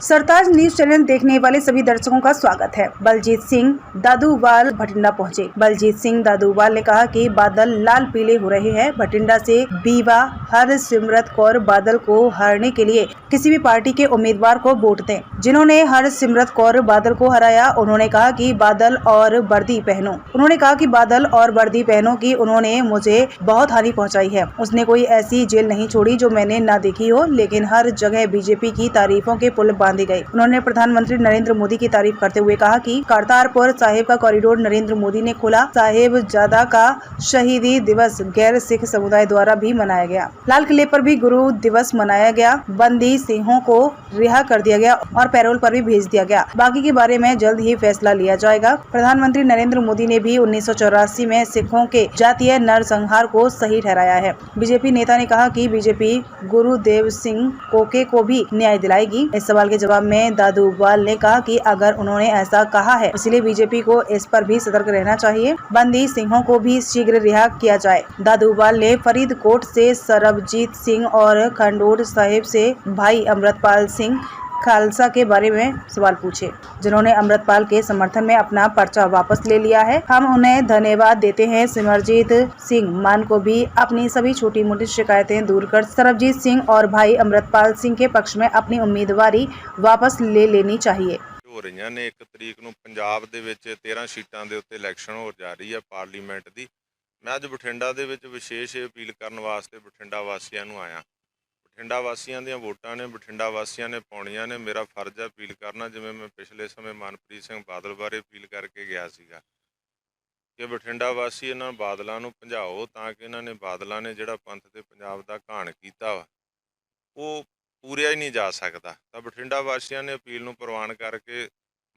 सरताज news channel देखने वाले सभी दर्शकों का स्वागत है। बलजीत सिंह, दादूवाल भटिंडा पहुँचे। बलजीत सिंह, दादूवाल ने कहा कि बादल लाल पीले हो रहे हैं। भटिंडा से बीवा, हर सिमरत कौर बादल को हराने के लिए किसी भी पार्टी के उम्मीदवार को वोट दें। जिन्होंने हर सिमरत कौर बादल को हराया, उन्होंने कहा कि बादल और वर्दी पहनो। उन्होंने कहा कि बादल और वर्दी पहनो की उन्होंने मुझे बहुत हानि पहुँचाई है। उसने कोई ऐसी जेल नहीं छोड़ी जो मैंने न देखी हो, लेकिन हर जगह बीजेपी की तारीफों के पुल बांधे गए उन्होंने प्रधानमंत्री नरेंद्र मोदी की तारीफ़ करते हुए कहा कि करतारपुर साहिब का कॉरिडोर नरेंद्र मोदी ने खोला। साहिब जादा का शहीदी दिवस गैर सिख समुदाय द्वारा भी मनाया गया। लाल किले पर भी गुरु दिवस मनाया गया। बंदी सिंहों को रिहा कर दिया गया और पैरोल पर भी भेज दिया गया। बाकी के बारे में जल्द ही फैसला लिया जाएगा। प्रधानमंत्री नरेंद्र मोदी ने भी उन्नीस सौ चौरासी में सिखों के जातीय नरसंहार को सही ठहराया है। बीजेपी नेता ने कहा कि बीजेपी गुरुदेव सिंह कोके को भी न्याय दिलाएगी। इस सवाल के जवाब में दादूवाल ने कहा कि अगर उन्होंने ऐसा कहा है, इसलिए बीजेपी को इस पर भी सतर्क रहना चाहिए। बंदी सिंहों को भी शीघ्र रिहा किया जाए। दादूवाल ने फरीदकोट से सरबजीत सिंह और खंडोर साहिब से भाई अमृतपाल सिंह खालसा के बारे में सवाल पूछे जिन्होंने अमृतपाल के समर्थन में अपना पर्चा वापस ले लिया है हम उन्हें धन्यवाद देते हैं सिमरजीत सिंह मान को भी अपनी सभी छोटी मोटी शिकायतें दूर कर सरबजीत सिंह और भाई अमृतपाल सिंह के पक्ष में अपनी उम्मीदवारी वापस ले लेनी चाहिए ਹੋ ਰਹੀਆਂ ਨੇ 1 ਤਰੀਕ ਨੂੰ ਪੰਜਾਬ ਦੇ ਵਿੱਚ 13 ਸੀਟਾਂ ਦੇ ਉੱਤੇ ਇਲੈਕਸ਼ਨ ਹੋ ਜਾ ਰਹੀ ਹੈ ਪਾਰਲੀਮੈਂਟ ਦੀ ਮੈਂ ਅੱਜ ਬਠਿੰਡਾ ਦੇ ਵਿੱਚ ਵਿਸ਼ੇਸ਼ ਅਪੀਲ ਕਰਨ ਵਾਸਤੇ ਬਠਿੰਡਾ ਵਾਸੀਆਂ ਨੂੰ ਆਇਆ ਬਠਿੰਡਾ ਵਾਸੀਆਂ ਦੀਆਂ ਵੋਟਾਂ ਨੇ, ਬਠਿੰਡਾ ਵਾਸੀਆਂ ਨੇ ਪਾਉਣੀਆਂ ਨੇ। ਮੇਰਾ ਫਰਜ਼ ਹੈ ਅਪੀਲ ਕਰਨਾ, ਜਿਵੇਂ ਮੈਂ ਪਿਛਲੇ ਸਮੇਂ ਮਨਪ੍ਰੀਤ ਸਿੰਘ ਬਾਦਲ ਬਾਰੇ ਅਪੀਲ ਕਰਕੇ ਗਿਆ ਸੀਗਾ, ਕਿ ਬਠਿੰਡਾ ਵਾਸੀ ਇਹਨਾਂ ਬਾਦਲਾਂ ਨੂੰ ਭੰਜਾਓ ਤਾਂ ਕਿ ਇਹਨਾਂ ਨੇ ਬਾਦਲਾਂ ਨੇ ਜਿਹੜਾ ਪੰਥ ਤੇ ਪੰਜਾਬ ਦਾ ਘਾਣ ਕੀਤਾ ਵਾ, ਉਹ ਪੂਰਿਆ ਹੀ ਨਹੀਂ ਜਾ ਸਕਦਾ। ਤਾਂ ਬਠਿੰਡਾ ਵਾਸੀਆਂ ਨੇ ਅਪੀਲ ਨੂੰ ਪ੍ਰਵਾਨ ਕਰਕੇ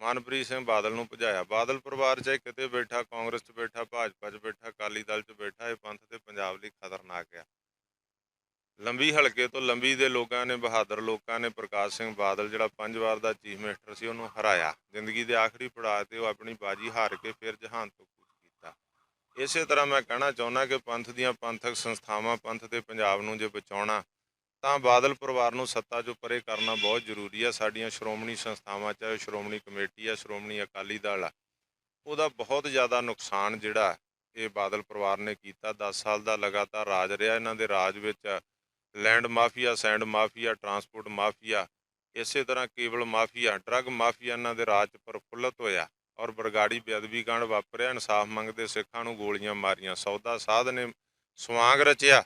ਮਨਪ੍ਰੀਤ ਸਿੰਘ ਬਾਦਲ ਨੂੰ ਭਜਾਇਆ। ਬਾਦਲ ਪਰਿਵਾਰ ਚਾਹੇ ਕਿਤੇ ਬੈਠਾ, ਕਾਂਗਰਸ 'ਚ ਬੈਠਾ, ਭਾਜਪਾ 'ਚ ਬੈਠਾ, ਅਕਾਲੀ ਦਲ 'ਚ ਬੈਠਾ, ਇਹ ਪੰਥ ਤੇ ਪੰਜਾਬ ਲਈ ਖਤਰਨਾਕ ਆ। ਲੰਬੀ ਹਲਕੇ ਤੋਂ ਲੰਬੀ ਦੇ ਲੋਕਾਂ ਨੇ, ਬਹਾਦਰ ਲੋਕਾਂ ਨੇ, ਪ੍ਰਕਾਸ਼ ਸਿੰਘ ਬਾਦਲ ਜਿਹੜਾ ਪੰਜ ਵਾਰ ਦਾ ਚੀਫ ਮਿਨਿਸਟਰ ਸੀ, ਉਹਨੂੰ ਹਰਾਇਆ। ਜ਼ਿੰਦਗੀ ਦੇ ਆਖਰੀ ਪੜਾਅ ਤੇ ਉਹ ਆਪਣੀ ਬਾਜੀ ਹਾਰ ਕੇ ਫਿਰ ਜਹਾਨ ਤੋਂ ਕੂਚ ਕੀਤਾ। ਇਸੇ ਤਰ੍ਹਾਂ ਮੈਂ ਕਹਿਣਾ ਚਾਹੁੰਦਾ ਕਿ ਪੰਥ ਦੀਆਂ ਪੰਥਕ ਸੰਸਥਾਵਾਂ, ਪੰਥ ਤੇ ਪੰਜਾਬ ਨੂੰ ਜੇ ਬਚਾਉਣਾ, ਤਾਂ ਬਾਦਲ ਪਰਿਵਾਰ ਨੂੰ ਸੱਤਾ 'ਚੋਂ ਪਰੇ ਕਰਨਾ ਬਹੁਤ ਜ਼ਰੂਰੀ ਆ। ਸਾਡੀਆਂ ਸ਼੍ਰੋਮਣੀ ਸੰਸਥਾਵਾਂ, ਚਾਹੇ ਸ਼੍ਰੋਮਣੀ ਕਮੇਟੀ ਆ, ਸ਼੍ਰੋਮਣੀ ਅਕਾਲੀ ਦਲ ਆ, ਉਹਦਾ ਬਹੁਤ ਜ਼ਿਆਦਾ ਨੁਕਸਾਨ ਜਿਹੜਾ ਇਹ ਬਾਦਲ ਪਰਿਵਾਰ ਨੇ ਕੀਤਾ। 10 ਸਾਲ ਦਾ ਲਗਾਤਾਰ ਰਾਜ ਰਿਹਾ। ਇਹਨਾਂ ਦੇ ਰਾਜ ਵਿੱਚ land mafia, sand mafia, transport mafia, ਇਸੇ ਤਰ੍ਹਾਂ ਕੇਬਲ ਮਾਫੀਆ, ਡਰੱਗ ਮਾਫੀਆ ਇਹਨਾਂ ਦੇ ਰਾਜ 'ਚ ਪ੍ਰਫੁੱਲਤ ਹੋਇਆ ਔਰ ਬਰਗਾੜੀ ਬੇਅਦਬੀ ਕਾਂਡ ਵਾਪਰਿਆ, ਇਨਸਾਫ ਮੰਗਦੇ ਸਿੱਖਾਂ ਨੂੰ ਗੋਲੀਆਂ ਮਾਰੀਆਂ, ਸੌਦਾ ਸਾਧ ਨੇ ਸਵਾਂਗ ਰਚਿਆ,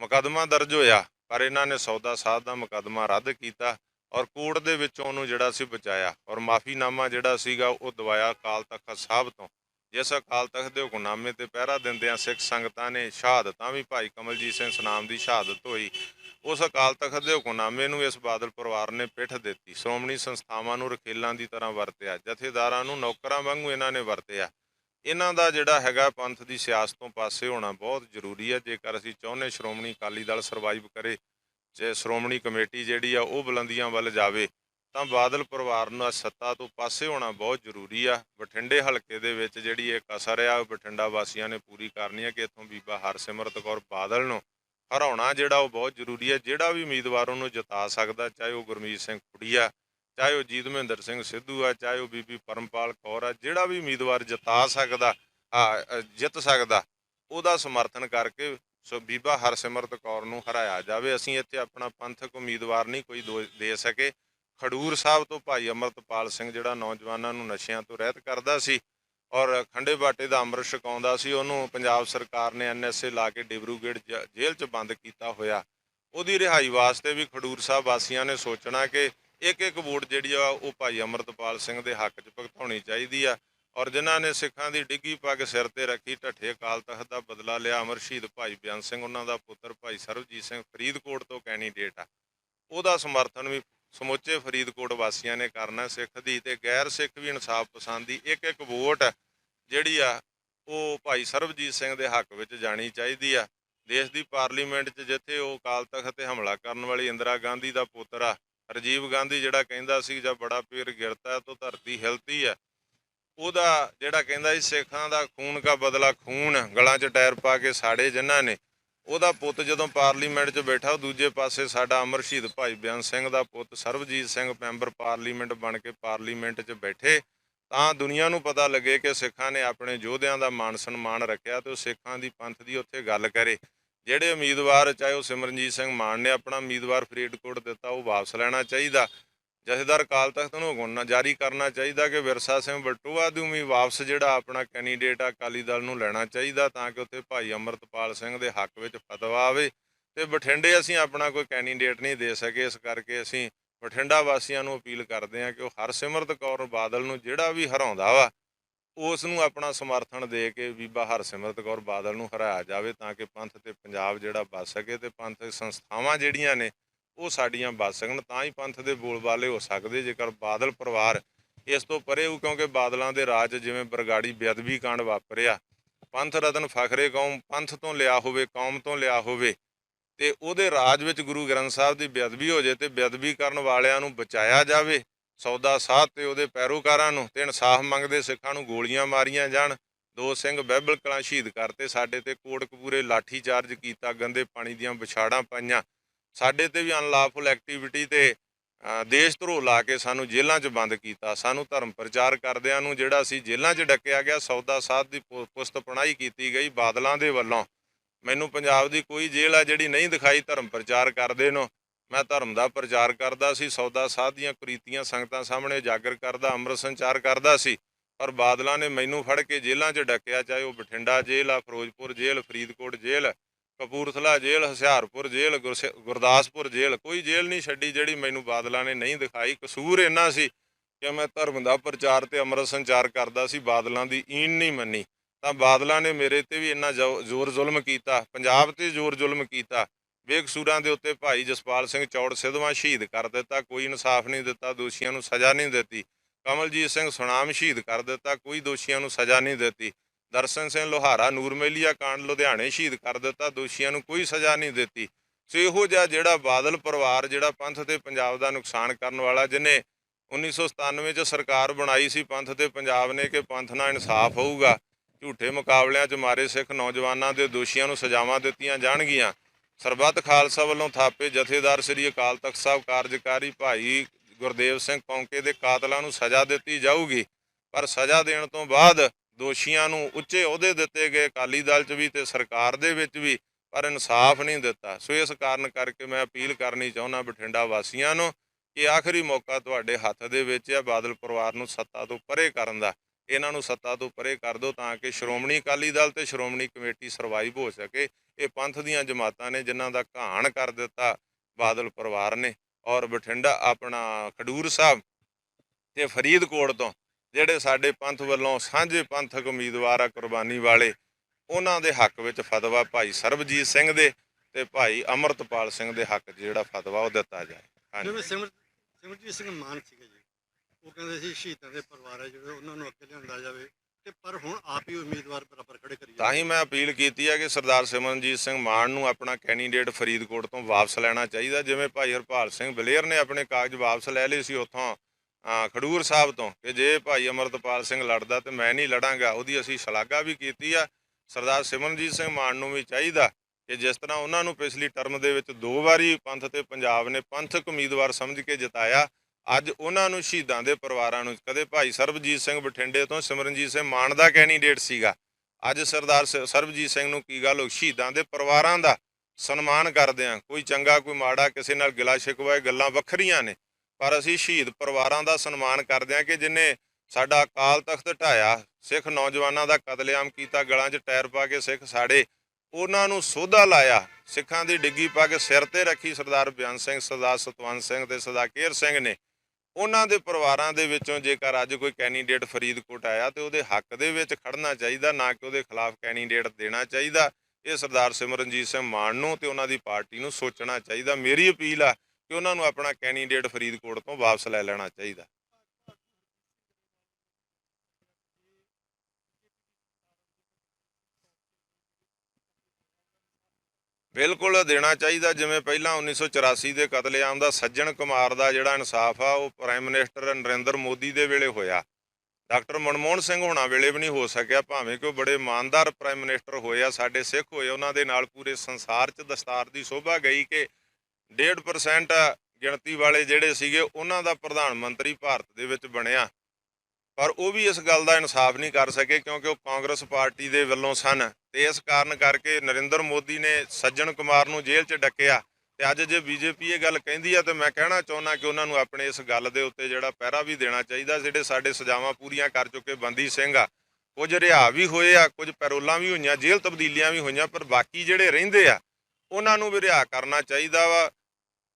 ਮੁਕੱਦਮਾ ਦਰਜ ਹੋਇਆ, ਪਰ ਇਹਨਾਂ ਨੇ ਸੌਦਾ ਸਾਧ ਦਾ ਮੁਕੱਦਮਾ ਰੱਦ ਕੀਤਾ ਔਰ ਕੋਰਟ ਦੇ ਵਿੱਚੋਂ ਉਹਨੂੰ ਜਿਹੜਾ ਸੀ ਬਚਾਇਆ ਔਰ ਮਾਫੀਨਾਮਾ ਜਿਹੜਾ ਸੀਗਾ ਉਹ ਦਵਾਇਆ ਅਕਾਲ ਤਖਤ ਸਾਹਿਬ ਤੋਂ। ਜਿਸ ਅਕਾਲ ਤਖਤ ਦੇ ਹੁਕਮਨਾਮੇ ਤੇ ਪਹਿਰਾ ਦਿੰਦਿਆਂ ਸਿੱਖ ਸੰਗਤਾਂ ਨੇ ਸ਼ਹਾਦਤਾਂ ਵੀ ਭਾਈ ਕਮਲਜੀਤ ਸਿੰਘ ਸਨਾਮ ਦੀ ਸ਼ਹਾਦਤ ਹੋਈ। ਉਸ ਅਕਾਲ ਤਖਤ ਦੇ ਹੁਕਮਨਾਮੇ ਨੂੰ ਇਸ ਬਾਦਲ ਪਰਿਵਾਰ ਨੇ ਪਿੱਠ ਦਿੱਤੀ। ਸ਼੍ਰੋਮਣੀ ਸੰਸਥਾਵਾਂ ਨੂੰ ਰਖੇਲਾਂ ਦੀ ਤਰ੍ਹਾਂ ਵਰਤਿਆ, ਜਥੇਦਾਰਾਂ ਨੂੰ ਨੌਕਰਾਂ ਵਾਂਗੂ ਇਹਨਾਂ ਨੇ ਵਰਤਿਆ। ਇਹਨਾਂ ਦਾ ਜਿਹੜਾ ਹੈਗਾ ਪੰਥ ਦੀ ਸਿਆਸਤ ਤੋਂ ਪਾਸੇ ਹੋਣਾ ਬਹੁਤ ਜ਼ਰੂਰੀ ਹੈ ਜੇਕਰ ਅਸੀਂ ਚਾਹੁੰਦੇ ਸ਼੍ਰੋਮਣੀ ਅਕਾਲੀ ਦਲ ਸਰਵਾਈਵ ਕਰੇ, ਜੇ ਸ਼੍ਰੋਮਣੀ ਕਮੇਟੀ ਜਿਹੜੀ ਆ ਉਹ ਬੁਲੰਦੀਆਂ ਵੱਲ ਜਾਵੇ ਤਾਂ ਬਾਦਲ ਪਰਿਵਾਰ ਨੂੰ ਸੱਤਾ ਤੋਂ ਪਾਸੇ ਹੋਣਾ ਬਹੁਤ ਜ਼ਰੂਰੀ ਆ। ਬਠਿੰਡੇ ਹਲਕੇ ਦੇ ਵਿੱਚ ਜਿਹੜੀ ਇਹ ਕਸਰ ਆ, ਉਹ ਬਠਿੰਡਾ ਵਾਸੀਆਂ ਨੇ ਪੂਰੀ ਕਰਨੀ ਹੈ ਕਿ ਇੱਥੋਂ ਬੀਬਾ ਹਰਸਿਮਰਤ ਕੌਰ ਬਾਦਲ ਨੂੰ ਹਰਾਉਣਾ ਜਿਹੜਾ ਉਹ ਬਹੁਤ ਜ਼ਰੂਰੀ ਹੈ ਜਿਹੜਾ ਵੀ ਉਮੀਦਵਾਰ ਉਹਨੂੰ ਜਿਤਾ ਸਕਦਾ, ਚਾਹੇ ਉਹ ਗੁਰਮੀਤ ਸਿੰਘ ਖੁੜੀਆ ਚਾਹੇ ਉਹ ਜੀਤ ਮਹਿੰਦਰ ਸਿੰਘ ਸਿੱਧੂ ਆ, ਚਾਹੇ ਉਹ ਬੀਬੀ ਪਰਮਪਾਲ ਕੌਰ ਆ, ਜਿਹੜਾ ਵੀ ਉਮੀਦਵਾਰ ਜਿਤਾ ਸਕਦਾ ਜਿੱਤ ਸਕਦਾ, ਉਹਦਾ ਸਮਰਥਨ ਕਰਕੇ ਸੋ ਬੀਬਾ ਹਰਸਿਮਰਤ ਕੌਰ ਨੂੰ ਹਰਾਇਆ ਜਾਵੇ। ਅਸੀਂ ਇੱਥੇ ਆਪਣਾ ਪੰਥਕ ਉਮੀਦਵਾਰ ਨਹੀਂ ਕੋਈ ਦੋ- ਦੇ ਸਕੇ। ਖਡੂਰ ਸਾਹਿਬ ਤੋਂ ਭਾਈ ਅਮਰਤਪਾਲ ਸਿੰਘ ਜਿਹੜਾ ਨੌਜਵਾਨਾਂ ਨੂੰ ਨਸ਼ਿਆਂ ਤੋਂ ਰਹਿਤ ਕਰਦਾ ਸੀ ਔਰ ਖੰਡੇ ਬਾਟੇ ਦਾ ਅੰਮ੍ਰਿਤ ਛਕਾਉਂਦਾ ਸੀ, ਉਹਨੂੰ ਪੰਜਾਬ ਸਰਕਾਰ ਨੇ ਐਨਐਸਏ ਲਾ ਕੇ ਡਿਬਰੂਗੜ੍ਹ ਜੇਲ੍ਹ 'ਚ ਬੰਦ ਕੀਤਾ ਹੋਇਆ। ਉਹਦੀ ਰਿਹਾਈ ਵਾਸਤੇ ਵੀ ਖਡੂਰ ਸਾਹਿਬ ਵਾਸੀਆਂ ਨੇ ਸੋਚਣਾ ਕਿ ਇੱਕ ਇੱਕ ਵੋਟ ਜਿਹੜੀ ਆ, ਉਹ ਭਾਈ ਅਮਰਤਪਾਲ ਸਿੰਘ ਦੇ ਹੱਕ 'ਚ ਭਗਤਾਉਣੀ ਚਾਹੀਦੀ ਆ ਔਰ ਜਿਨ੍ਹਾਂ ਨੇ ਸਿੱਖਾਂ ਦੀ ਡਿੱਗੀ ਪੱਗ ਸਿਰ ਤੇ ਰੱਖੀ, ਢੱਠੇ ਅਕਾਲ ਤਖਤ ਦਾ ਬਦਲਾ ਲਿਆ ਅਮਰ ਸ਼ਹੀਦ ਭਾਈ ਬਿਆਨ ਸਿੰਘ, ਉਹਨਾਂ ਦਾ ਪੁੱਤਰ ਭਾਈ ਸਰਬਜੀਤ ਸਿੰਘ ਫਰੀਦਕੋਟ ਤੋਂ ਕੈਂਡੀਡੇਟ ਆ। ਉਹਦਾ ਸਮਰਥਨ ਵੀ ਸਮੁੱਚੇ ਫਰੀਦਕੋਟ ਵਾਸੀਆਂ ਨੇ ਕਰਨਾ ਸਿੱਖ ਦੀ ਤੇ ਗੈਰ ਸਿੱਖ ਵੀ ਇਨਸਾਫ ਪਸੰਦ ਦੀ ਇੱਕ ਇੱਕ ਵੋਟ ਜਿਹੜੀ ਆ ਉਹ ਭਾਈ ਸਰਬਜੀਤ ਸਿੰਘ ਦੇ ਹੱਕ ਵਿੱਚ ਜਾਣੀ ਚਾਹੀਦੀ ਆ। ਦੇਸ਼ ਦੀ ਪਾਰਲੀਮੈਂਟ 'ਚ ਜਿੱਥੇ ਉਹ ਅਕਾਲ ਤਖਤ ਤੇ ਹਮਲਾ ਕਰਨ ਵਾਲੀ ਇੰਦਰਾ ਗਾਂਧੀ ਦਾ ਪੁੱਤਰ ਆ, ਰਾਜੀਵ ਗਾਂਧੀ ਜਿਹੜਾ ਕਹਿੰਦਾ ਸੀ ਜਦ ਬੜਾ ਪੀਰ ਗਿਰਤਾ ਤਾਂ ਧਰਤੀ ਹਿਲਤੀ ਆ। ਉਹਦਾ ਜਿਹੜਾ ਕਹਿੰਦਾ ਸੀ, ਸਿੱਖਾਂ ਦਾ ਖੂਨ ਦਾ ਬਦਲਾ ਖੂਨ, ਗਲਾਂ 'ਚ ਟਾਇਰ ਪਾ ਕੇ ਸਾੜੇ ਜਿਨ੍ਹਾਂ ਨੇ ਉਹਦਾ ਪੁੱਤ ਜਦੋਂ ਪਾਰਲੀਮੈਂਟ 'ਚ ਬੈਠਾ, ਉਹ ਦੂਜੇ ਪਾਸੇ ਸਾਡਾ ਅਮਰ ਸ਼ਹੀਦ ਭਾਈ ਬਿਆਨ ਸਿੰਘ ਦਾ ਪੁੱਤ ਸਰਬਜੀਤ ਸਿੰਘ ਮੈਂਬਰ ਪਾਰਲੀਮੈਂਟ ਬਣ ਕੇ ਪਾਰਲੀਮੈਂਟ 'ਚ ਬੈਠੇ, ਤਾਂ ਦੁਨੀਆ ਨੂੰ ਪਤਾ ਲੱਗੇ ਕਿ ਸਿੱਖਾਂ ਨੇ ਆਪਣੇ ਯੋਧਿਆਂ ਦਾ ਮਾਣ ਸਨਮਾਨ ਰੱਖਿਆ ਤੇ ਉਹ ਸਿੱਖਾਂ ਦੀ ਪੰਥ ਦੀ ਉੱਥੇ ਗੱਲ ਕਰੇ। ਜਿਹੜੇ ਉਮੀਦਵਾਰ, ਚਾਹੇ ਉਹ ਸਿਮਰਨਜੀਤ ਸਿੰਘ ਮਾਨ ਨੇ ਆਪਣਾ ਉਮੀਦਵਾਰ ਫਰੀਦਕੋਟ ਦਿੱਤਾ, ਉਹ ਵਾਪਸ ਲੈਣਾ ਚਾਹੀਦਾ। ਜਥੇਦਾਰ ਅਕਾਲ ਤਖਤ ਨੂੰ ਹੁਕਮ ਜਾਰੀ ਕਰਨਾ ਚਾਹੀਦਾ ਕਿ ਵਿਰਸਾ ਸਿੰਘ ਬਟੂਆ ਦੀ ਉਮੀ ਵਾਪਸ ਜਿਹੜਾ ਆਪਣਾ ਕੈਂਡੀਡੇਟ ਆ ਅਕਾਲੀ ਦਲ ਨੂੰ ਲੈਣਾ ਚਾਹੀਦਾ ਤਾਂ ਕਿ ਉੱਥੇ ਭਾਈ ਅਮਰਤਪਾਲ ਸਿੰਘ ਦੇ ਹੱਕ ਵਿੱਚ ਫਤਵਾ ਆਵੇ। ਤੇ ਬਠਿੰਡੇ ਅਸੀਂ ਆਪਣਾ ਕੋਈ ਕੈਂਡੀਡੇਟ ਨਹੀਂ ਦੇ ਸਕੇ। ਇਸ ਕਰਕੇ ਅਸੀਂ ਬਠਿੰਡਾ ਵਾਸੀਆਂ ਨੂੰ ਅਪੀਲ ਕਰਦੇ ਹਾਂ ਕਿ ਉਹ ਹਰਸਿਮਰਤ ਕੌਰ ਬਾਦਲ ਨੂੰ ਜਿਹੜਾ ਵੀ ਹਰਾਉਂਦਾ ਵਾ, ਉਸ ਨੂੰ ਆਪਣਾ ਸਮਰਥਨ ਦੇ ਕੇ ਬੀਬਾ ਹਰਸਿਮਰਤ ਕੌਰ ਬਾਦਲ ਨੂੰ ਹਰਾਇਆ ਜਾਵੇ ਤਾਂ ਕਿ ਪੰਥ ਤੇ ਪੰਜਾਬ ਜਿਹੜਾ ਬਚ ਸਕੇ ਤੇ ਪੰਥਕ ਸੰਸਥਾਵਾਂ ਜਿਹੜੀਆਂ ਨੇ ਉਹ ਸਾਡੀਆਂ ਬਚ ਸਕਣ, ਤਾਂ ਹੀ ਪੰਥ ਦੇ ਬੋਲਬਾਲੇ ਹੋ ਸਕਦੇ, ਜੇਕਰ ਬਾਦਲ ਪਰਿਵਾਰ ਇਸ ਤੋਂ ਪਰੇ ਹੋ ਕਿਉਂਕਿ ਬਾਦਲਾਂ ਦੇ ਰਾਜ ਜਿਵੇਂ ਬਰਗਾੜੀ ਬੇਅਦਬੀ ਕਾਂਡ ਵਾਪਰਿਆ, ਪੰਥ ਰਤਨ ਫਖਰੇ ਕੌਮ, ਪੰਥ ਤੋਂ ਲਿਆ ਹੋਵੇ, ਕੌਮ ਤੋਂ ਲਿਆ ਹੋਵੇ, ਤੇ ਉਹਦੇ ਰਾਜ ਵਿੱਚ ਗੁਰੂ ਗ੍ਰੰਥ ਸਾਹਿਬ ਦੀ ਬੇਅਦਬੀ ਹੋ ਜੇ, ਤੇ ਬੇਅਦਬੀ ਕਰਨ ਵਾਲਿਆਂ ਨੂੰ ਬਚਾਇਆ ਜਾਵੇ, ਸੌਦਾ ਸਾਧ ਤੇ ਉਹਦੇ ਪੈਰੋਕਾਰਾਂ ਨੂੰ, ਤੇ ਇਨਸਾਫ ਮੰਗਦੇ ਸਿੱਖਾਂ ਨੂੰ ਗੋਲੀਆਂ ਮਾਰੀਆਂ ਜਾਣ, ਦੋ ਸਿੰਘ ਬਹਿਬਲ ਕਲਾਂ ਸ਼ਹੀਦ ਕਰਤੇ ਸਾਡੇ ਤੇ, ਕੋਟਕਪੂਰੇ ਲਾਠੀ ਚਾਰਜ ਕੀਤਾ, ਗੰਦੇ ਪਾਣੀ ਦੀਆਂ ਵਿਛਾੜਾਂ ਪਾਈਆਂ ਸਾਡੇ ਤੇ ਵੀ ਅਨਲਾਫੁਲ ਐਕਟੀਵਿਟੀ ਤੇ ਦੇਸ਼ ਧਰੋ ਲਾ ਕੇ ਸਾਨੂੰ ਜੇਲ੍ਹਾਂ 'ਚ ਬੰਦ ਕੀਤਾ। ਸਾਨੂੰ ਧਰਮ ਪ੍ਰਚਾਰ ਕਰਦਿਆਂ ਨੂੰ ਜਿਹੜਾ ਸੀ ਜੇਲ੍ਹਾਂ 'ਚ ਡੱਕਿਆ ਗਿਆ, ਸੌਦਾ ਸਾਧ ਦੀ ਪੁ- ਪੁਸਤ ਪਣਾਈ ਕੀਤੀ ਗਈ ਬਾਦਲਾਂ ਦੇ ਵੱਲੋਂ। ਮੈਨੂੰ ਪੰਜਾਬ ਦੀ ਕੋਈ ਜੇਲ੍ਹ ਆ ਜਿਹੜੀ ਨਹੀਂ ਦਿਖਾਈ, ਧਰਮ ਪ੍ਰਚਾਰ ਕਰਦੇ ਨੂੰ। ਮੈਂ ਧਰਮ ਦਾ ਪ੍ਰਚਾਰ ਕਰਦਾ ਸੀ, ਸੌਦਾ ਸਾਧ ਦੀਆਂ ਕੁਰੀਤੀਆਂ, ਸੰਗਤਾਂ ਸਾਹਮਣੇ ਉਜਾਗਰ ਕਰਦਾ, ਅੰਮ੍ਰਿਤ ਸੰਚਾਰ ਕਰਦਾ ਸੀ। ਪਰ ਬਾਦਲਾਂ ਨੇ ਮੈਨੂੰ ਫੜ ਕੇ ਜੇਲ੍ਹਾਂ 'ਚ ਡੱਕਿਆ, ਚਾਹੇ ਉਹ ਬਠਿੰਡਾ ਜੇਲ੍ਹ ਆ, ਫਿਰੋਜ਼ਪੁਰ ਜੇਲ੍ਹ, ਫਰੀਦਕੋਟ ਜੇਲ੍ਹ। ਕਪੂਰਥਲਾ ਜੇਲ੍ਹ, ਹੁਸ਼ਿਆਰਪੁਰ ਜੇਲ੍ਹ, ਗੁਰਸ- ਗੁਰਦਾਸਪੁਰ ਜੇਲ੍ਹ। ਕੋਈ ਜੇਲ੍ਹ ਨਹੀਂ ਛੱਡੀ ਜਿਹੜੀ ਮੈਨੂੰ ਬਾਦਲਾਂ ਨੇ ਨਹੀਂ ਦਿਖਾਈ। ਕਸੂਰ ਇੰਨਾ ਸੀ ਕਿ ਮੈਂ ਧਰਮ ਦਾ ਪ੍ਰਚਾਰ ਤੇ ਅੰਮ੍ਰਿਤ ਸੰਚਾਰ ਕਰਦਾ ਸੀ, ਬਾਦਲਾਂ ਦੀ ਈਨ ਨਹੀਂ ਮੰਨੀ। ਤਾਂ ਬਾਦਲਾਂ ਨੇ ਮੇਰੇ ਤੇ ਵੀ ਇੰਨਾ ਜ਼ੋ- ਜ਼ੋਰ ਜ਼ੁਲਮ ਕੀਤਾ, ਪੰਜਾਬ ਤੇ ਜ਼ੋਰ ਜ਼ੁਲਮ ਕੀਤਾ। ਬੇਕਸੂਰਾਂ ਦੇ ਉੱਤੇ ਭਾਈ ਜਸਪਾਲ ਸਿੰਘ ਚੌੜ ਸਿੱਧਵਾਂ ਸ਼ਹੀਦ ਕਰ ਦਿੱਤਾ, ਕੋਈ ਇਨਸਾਫ ਨਹੀਂ ਦਿੱਤਾ, ਦੋਸ਼ੀਆਂ ਨੂੰ ਸਜ਼ਾ ਨਹੀਂ ਦਿੱਤੀ। ਕਮਲਜੀਤ ਸਿੰਘ ਸੁਨਾਮ ਸ਼ਹੀਦ ਕਰ ਦਿੱਤਾ, ਕੋਈ ਦੋਸ਼ੀਆਂ ਨੂੰ ਸਜ਼ਾ ਨਹੀਂ ਦਿੱਤੀ। ਦਰਸ਼ਨ ਸਿੰਘ ਲੋਹਾਰਾ, ਨੂਰਮੇਲੀਆ ਕਾਂਡ ਲੁਧਿਆਣੇ ਸ਼ਹੀਦ ਕਰ ਦਿੱਤਾ, ਦੋਸ਼ੀਆਂ ਨੂੰ ਕੋਈ ਸਜ਼ਾ ਨਹੀਂ ਦਿੱਤੀ। ਸੋ ਇਹੋ ਜਿਹਾ ਜਿਹੜਾ ਬਾਦਲ ਪਰਿਵਾਰ, ਜਿਹੜਾ ਪੰਥ ਤੇ ਪੰਜਾਬ ਦਾ ਨੁਕਸਾਨ ਕਰਨ ਵਾਲਾ, ਜਿਹਨੇ 1997 ਚ ਸਰਕਾਰ ਬਣਾਈ ਸੀ, ਪੰਥ ਤੇ ਪੰਜਾਬ ਨੇ ਕਿ ਪੰਥ ਨਾਲ ਇਨਸਾਫ ਹੋਊਗਾ, ਝੂਠੇ ਮੁਕਾਬਲਿਆਂ 'ਚ ਮਾਰੇ ਸਿੱਖ ਨੌਜਵਾਨਾਂ ਦੇ ਦੋਸ਼ੀਆਂ ਨੂੰ ਸਜ਼ਾਵਾਂ ਦਿੱਤੀਆਂ ਜਾਣਗੀਆਂ। ਸਰਬੱਤ ਖਾਲਸਾ ਵੱਲੋਂ ਥਾਪੇ ਜਥੇਦਾਰ ਸ੍ਰੀ ਅਕਾਲ ਤਖਤ ਸਾਹਿਬ ਕਾਰਜਕਾਰੀ ਭਾਈ ਗੁਰਦੇਵ ਸਿੰਘ ਕੌਂਕੇ ਦੇ ਕਾਤਲਾਂ ਨੂੰ ਸਜ਼ਾ ਦਿੱਤੀ ਜਾਊਗੀ। ਪਰ ਸਜ਼ਾ ਦੇਣ ਤੋਂ ਬਾਅਦ ਦੋਸ਼ੀਆਂ ਨੂੰ ਉੱਚੇ ਅਹੁਦੇ ਦਿੱਤੇ ਗਏ, ਅਕਾਲੀ ਦਲ 'ਚ ਵੀ ਤੇ ਸਰਕਾਰ ਦੇ ਵਿੱਚ ਵੀ, ਪਰ ਇਨਸਾਫ ਨਹੀਂ ਦਿੱਤਾ। ਸੋ ਇਸ ਕਾਰਨ ਕਰਕੇ ਮੈਂ ਅਪੀਲ ਕਰਨੀ ਚਾਹੁੰਦਾ ਬਠਿੰਡਾ ਵਾਸੀਆਂ ਨੂੰ ਕਿ ਆਖਰੀ ਮੌਕਾ ਤੁਹਾਡੇ ਹੱਥ ਦੇ ਵਿੱਚ ਹੈ ਬਾਦਲ ਪਰਿਵਾਰ ਨੂੰ ਸੱਤਾ ਤੋਂ ਪਰੇ ਕਰਨ ਦਾ। ਇਹਨਾਂ ਨੂੰ ਸੱਤਾ ਤੋਂ ਪਰੇ ਕਰ ਦਿਓ ਤਾਂ ਕਿ ਸ਼੍ਰੋਮਣੀ ਅਕਾਲੀ ਦਲ ਤੇ ਸ਼੍ਰੋਮਣੀ ਕਮੇਟੀ ਸਰਵਾਈਵ ਹੋ ਸਕੇ। ਇਹ ਪੰਥ ਦੀਆਂ ਜਮਾਤਾਂ ਨੇ ਜਿਨ੍ਹਾਂ ਦਾ ਘਾਣ ਕਰ ਦਿੱਤਾ ਬਾਦਲ ਪਰਿਵਾਰ ਨੇ। ਔਰ ਬਠਿੰਡਾ ਆਪਣਾ ਖਡੂਰ ਸਾਹਿਬ ਤੇ ਫਰੀਦਕੋਟ ਤੋਂ ਜਿਹੜੇ ਸਾਡੇ ਪੰਥ ਵੱਲੋਂ ਸਾਂਝੇ ਪੰਥਕ ਉਮੀਦਵਾਰ ਆ ਕੁਰਬਾਨੀ ਵਾਲੇ ਉਹਨਾਂ ਦੇ ਹੱਕ ਵਿੱਚ ਫਤਵਾ ਭਾਈ ਸਰਬਜੀਤ ਸਿੰਘ ਦੇ ਤੇ ਭਾਈ ਅਮਰਤਪਾਲ ਸਿੰਘ ਦੇ ਹੱਕ ਜਿਹੜਾ ਫਤਵਾ ਉਹ ਦਿੱਤਾ ਜਾਏ। ਹਾਂਜੀ। ਸਿਮਰਜੀਤ ਸਿੰਘ ਮਾਨ ਸੀਗੇ ਜੀ ਉਹ ਕਹਿੰਦੇ ਸੀ ਸ਼ਹੀਦਾਂ ਦੇ ਪਰਿਵਾਰ ਹੈ ਜਿਹੜੇ ਉਹਨਾਂ ਨੂੰ ਅੱਗੇ ਲਿਆਂਦਾ ਜਾਵੇ ਤੇ ਪਰ ਹੁਣ ਆਪ ਹੀ ਉਮੀਦਵਾਰ ਬਰਾਬਰ ਖੜੇ ਕਰੀ ਤਾਂ ਹੀ ਮੈਂ ਅਪੀਲ ਕੀਤੀ ਹੈ ਕਿ ਸਰਦਾਰ ਸਿਮਰਨਜੀਤ ਸਿੰਘ ਮਾਨ ਨੂੰ ਆਪਣਾ ਕੈਂਡੀਡੇਟ ਫਰੀਦਕੋਟ ਤੋਂ ਵਾਪਸ ਲੈਣਾ ਚਾਹੀਦਾ ਜਿਵੇਂ ਭਾਈ ਹਰਪਾਲ ਸਿੰਘ ਬਲੇਅਰ ਨੇ ਆਪਣੇ ਕਾਗਜ਼ ਵਾਪਸ ਲੈ ਲਏ ਸੀ ਉੱਥੋਂ। ਖਡੂਰ ਸਾਹਿਬ ਤੋਂ ਕਿ ਜੇ ਭਾਈ ਅਮਰਤਪਾਲ ਸਿੰਘ ਲੜਦਾ ਤੇ ਮੈਂ ਨਹੀਂ ਲੜਾਂਗਾ, ਉਹਦੀ ਅਸੀਂ ਸ਼ਲਾਘਾ ਵੀ ਕੀਤੀ ਆ। ਸਰਦਾਰ ਸਿਮਰਨਜੀਤ ਸਿੰਘ ਮਾਨ ਨੂੰ ਵੀ ਚਾਹੀਦਾ ਕਿ ਜਿਸ ਤਰ੍ਹਾਂ ਉਹਨਾਂ ਨੂੰ ਪਿਛਲੀ ਟਰਮ ਦੇ ਵਿੱਚ ਦੋ ਵਾਰੀ ਪੰਥ ਤੇ ਪੰਜਾਬ ਨੇ ਪੰਥਕ ਉਮੀਦਵਾਰ ਸਮਝ ਕੇ ਜਿਤਾਇਆ, ਅੱਜ ਉਹਨਾਂ ਨੂੰ ਸ਼ਹੀਦਾਂ ਦੇ ਪਰਿਵਾਰਾਂ ਨੂੰ ਕਦੇ ਭਾਈ ਸਰਬਜੀਤ ਸਿੰਘ ਬਠਿੰਡੇ ਤੋਂ ਸਿਮਰਨਜੀਤ ਸਿੰਘ ਮਾਨ ਦਾ ਕੈਂਡੀਡੇਟ ਸੀਗਾ। ਅੱਜ ਸਰਦਾਰ ਸਰਬਜੀਤ ਸਿੰਘ ਨੂੰ ਕੀ ਗੱਲ ਹੋ ਸ਼ਹੀਦਾਂ ਦੇ ਪਰਿਵਾਰਾਂ ਦਾ ਸਨਮਾਨ ਕਰਦੇ ਆ। ਕੋਈ ਚੰਗਾ, ਕੋਈ ਮਾੜਾ, ਕਿਸੇ ਨਾਲ ਗਿਲਾ ਸ਼ਿਕਵਾ ਗੱਲਾਂ ਵੱਖਰੀਆਂ ਨੇ। ਪਰ ਅਸੀਂ ਸ਼ਹੀਦ ਪਰਿਵਾਰਾਂ ਦਾ ਸਨਮਾਨ ਕਰਦੇ ਹਾਂ ਕਿ ਜਿਨੇ ਸਾਡਾ ਅਕਾਲ ਤਖਤ ਢਾਇਆ, ਸਿੱਖ ਨੌਜਵਾਨਾਂ ਦਾ ਕਤਲੇਆਮ ਕੀਤਾ, ਗਲਾਂ 'ਚ ਟਾਇਰ ਪਾ ਕੇ ਸਿੱਖ ਸਾੜੇ, ਉਹਨਾਂ ਨੂੰ ਸੋਧਾ ਲਾਇਆ, ਸਿੱਖਾਂ ਦੀ ਡਿੱਗੀ ਪਾ ਕੇ ਸਿਰ ਤੇ ਰੱਖੀ ਸਰਦਾਰ ਬਿਆਨ ਸਿੰਘ, ਸਰਦਾਰ ਸਤਵੰਤ ਸਿੰਘ ਤੇ ਸਰਦਾਰ ਕੇਰ ਸਿੰਘ ਨੇ। ਉਹਨਾਂ ਦੇ ਪਰਿਵਾਰਾਂ ਦੇ ਵਿੱਚੋਂ ਜੇਕਰ ਅੱਜ ਕੋਈ ਕੈਂਡੀਡੇਟ ਫਰੀਦਕੋਟ ਆਇਆ ਤੇ ਉਹਦੇ ਹੱਕ ਦੇ ਵਿੱਚ ਖੜਨਾ ਚਾਹੀਦਾ, ਨਾ ਕਿ ਉਹਦੇ ਖਿਲਾਫ ਕੈਂਡੀਡੇਟ ਦੇਣਾ ਚਾਹੀਦਾ, ਇਹ ਸਰਦਾਰ ਸਿਮਰਨਜੀਤ ਸਿੰਘ ਮਾਨ ਨੂੰ ਤੇ ਉਹਨਾਂ ਦੀ ਪਾਰਟੀ ਨੂੰ ਸੋਚਣਾ ਚਾਹੀਦਾ। ਮੇਰੀ ਅਪੀਲ ਆ ਕਿ ਉਹਨਾਂ ਨੂੰ ਆਪਣਾ ਕੈਂਡੀਡੇਟ ਫਰੀਦਕੋਟ ਤੋਂ ਵਾਪਸ ਲੈ ਲੈਣਾ ਚਾਹੀਦਾ। ਬਿਲਕੁਲ ਦੇਣਾ ਚਾਹੀਦਾ, ਜਿਵੇਂ ਪਹਿਲਾਂ 1984 ਦੇ ਕਤਲੇਆਮ ਦਾ ਸੱਜਣ ਕੁਮਾਰ ਦਾ ਜਿਹੜਾ ਇਨਸਾਫ ਆ, ਉਹ ਪ੍ਰਾਈਮ ਮਿਨਿਸਟਰ ਨਰਿੰਦਰ ਮੋਦੀ ਦੇ ਵੇਲੇ ਹੋਇਆ। ਡਾਕਟਰ ਮਨਮੋਹਨ ਸਿੰਘ ਹੋਣਾ ਵੇਲੇ ਵੀ ਨਹੀਂ ਹੋ ਸਕਿਆ, ਭਾਵੇਂ ਕਿ ਉਹ ਬੜੇ ਇਮਾਨਦਾਰ ਪ੍ਰਾਈਮ ਮਿਨਿਸਟਰ ਹੋਏ ਆ, ਸਾਡੇ ਸਿੱਖ ਹੋਏ, ਉਹਨਾਂ ਦੇ ਨਾਲ ਪੂਰੇ ਸੰਸਾਰ 'ਚ ਦਸਤਾਰ ਦੀ ਸ਼ੋਭਾ ਗਈ ਕਿ 1.5% ਗਿਣਤੀ ਵਾਲੇ ਜਿਹੜੇ ਸੀਗੇ, ਉਹਨਾਂ ਦਾ ਪ੍ਰਧਾਨ ਮੰਤਰੀ ਭਾਰਤ ਦੇ ਵਿੱਚ ਬਣਿਆ। ਪਰ ਉਹ ਵੀ ਇਸ ਗੱਲ ਦਾ ਇਨਸਾਫ ਨਹੀਂ ਕਰ ਸਕੇ, ਕਿਉਂਕਿ ਉਹ ਕਾਂਗਰਸ ਪਾਰਟੀ ਦੇ ਵੱਲੋਂ ਸਨ ਤੇ ਇਸ ਕਾਰਨ ਕਰਕੇ ਨਰਿੰਦਰ ਮੋਦੀ ਨੇ ਸੱਜਣ ਕੁਮਾਰ ਨੂੰ ਜੇਲ੍ਹ 'ਚ ਡੱਕਿਆ। ਤੇ ਅੱਜ ਜੇ ਬੀਜੇਪੀ ਇਹ ਗੱਲ ਕਹਿੰਦੀ ਆ, ਤੇ ਮੈਂ ਕਹਿਣਾ ਚਾਹੁੰਦਾ ਕਿ ਉਹਨਾਂ ਨੂੰ ਆਪਣੇ ਇਸ ਗੱਲ ਦੇ ਉੱਤੇ ਜਿਹੜਾ ਪਹਿਰਾ ਵੀ ਦੇਣਾ ਚਾਹੀਦਾ, ਜਿਹੜੇ ਸਾਡੇ ਸਜ਼ਾਵਾਂ ਪੂਰੀਆਂ ਕਰ ਚੁੱਕੇ ਬੰਦੀ ਸਿੰਘ ਆ। ਕੁਝ ਰਿਹਾ ਵੀ ਹੋਏ ਆ, ਕੁਝ ਪੈਰੋਲਾਂ ਵੀ ਹੋਈਆਂ, ਜੇਲ੍ਹ ਤਬਦੀਲੀਆਂ ਵੀ ਹੋਈਆਂ, ਪਰ ਬਾਕੀ ਜਿਹੜੇ ਰਹਿੰਦੇ ਆ, ਉਹਨਾਂ ਨੂੰ ਵੀ ਰਿਹਾ ਕਰਨਾ ਚਾਹੀਦਾ ਵਾ।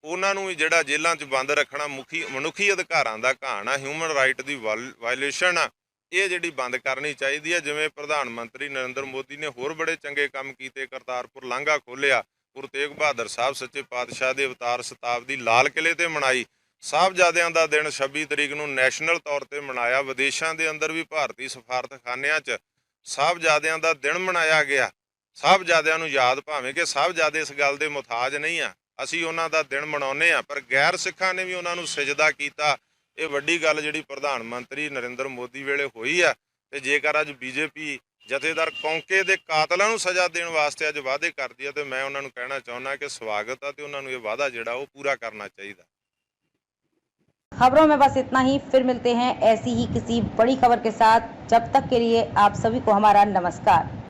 ਉਹਨਾਂ ਨੂੰ ਵੀ ਜਿਹੜਾ ਜੇਲ੍ਹਾਂ 'ਚ ਬੰਦ ਰੱਖਣਾ ਮੁਖੀ, ਮਨੁੱਖੀ ਅਧਿਕਾਰਾਂ ਦਾ ਘਾਣ ਆ ਹਿਊਮਨ ਰਾਈਟ ਦੀ ਵਾਇਲੇਸ਼ਨ ਆ, ਇਹ ਜਿਹੜੀ ਬੰਦ ਕਰਨੀ ਚਾਹੀਦੀ ਹੈ ਜਿਵੇਂ ਪ੍ਰਧਾਨ ਮੰਤਰੀ ਨਰਿੰਦਰ ਮੋਦੀ ਨੇ ਹੋਰ ਬੜੇ ਚੰਗੇ ਕੰਮ ਕੀਤੇ, ਕਰਤਾਰਪੁਰ ਲਾਂਘਾ ਖੋਲਿਆ ਗੁਰੂ ਤੇਗ ਬਹਾਦਰ ਸਾਹਿਬ ਸੱਚੇ ਪਾਤਸ਼ਾਹ ਦੇ ਅਵਤਾਰ ਸ਼ਤਾਬਦੀ ਲਾਲ ਕਿਲੇ ਤੇ ਮਨਾਈ, ਸਾਹਿਬਜ਼ਾਦਿਆਂ ਦਾ ਦਿਨ 26 ਤਰੀਕ ਨੂੰ ਨੈਸ਼ਨਲ ਤੌਰ ਤੇ ਮਨਾਇਆ, ਵਿਦੇਸ਼ਾਂ ਦੇ ਅੰਦਰ ਵੀ ਭਾਰਤੀ ਸਫਾਰਤਖਾਨਿਆਂ 'ਚ ਸਾਹਿਬਜ਼ਾਦਿਆਂ ਦਾ ਦਿਨ ਮਨਾਇਆ ਗਿਆ, ਸਾਹਿਬਜ਼ਾਦਿਆਂ ਨੂੰ ਯਾਦ ਭਾਵੇਂ ਕਿ ਸਾਹਿਬਜ਼ਾਦੇ ਇਸ ਗੱਲ ਦੇ ਮੁਤਾਜ ਨਹੀਂ ਆ ਅਸੀਂ ਉਹਨਾਂ ਦਾ ਦਿਨ ਮਨਾਉਂਦੇ ਆ ਪਰ ਗੈਰ ਸਿੱਖਾਂ ਨੇ ਵੀ ਉਹਨਾਂ ਨੂੰ ਸਜਦਾ ਕੀਤਾ ਇਹ ਵੱਡੀ ਗੱਲ ਜਿਹੜੀ ਪ੍ਰਧਾਨ ਮੰਤਰੀ ਨਰਿੰਦਰ ਮੋਦੀ ਵੇਲੇ ਹੋਈ ਆ ਤੇ ਜੇਕਰ ਅੱਜ ਬੀਜੇਪੀ ਜਥੇਦਾਰ ਕੌਂਕੇ ਦੇ ਕਾਤਲਾਂ ਨੂੰ ਸਜ਼ਾ ਦੇਣ ਵਾਸਤੇ ਅੱਜ ਵਾਅਦੇ ਕਰਦੀ ਆ ਤੇ ਮੈਂ ਉਹਨਾਂ ਨੂੰ ਕਹਿਣਾ ਚਾਹੁੰਦਾ ਕਿ ਸਵਾਗਤ ਆ ਤੇ ਉਹਨਾਂ ਨੂੰ ਇਹ ਵਾਅਦਾ ਜਿਹੜਾ ਉਹ ਪੂਰਾ ਕਰਨਾ ਚਾਹੀਦਾ खबरों में बस इतना ही फिर मिलते हैं ऐसी ही किसी बड़ी खबर के साथ जब तक के लिए आप सभी को हमारा नमस्कार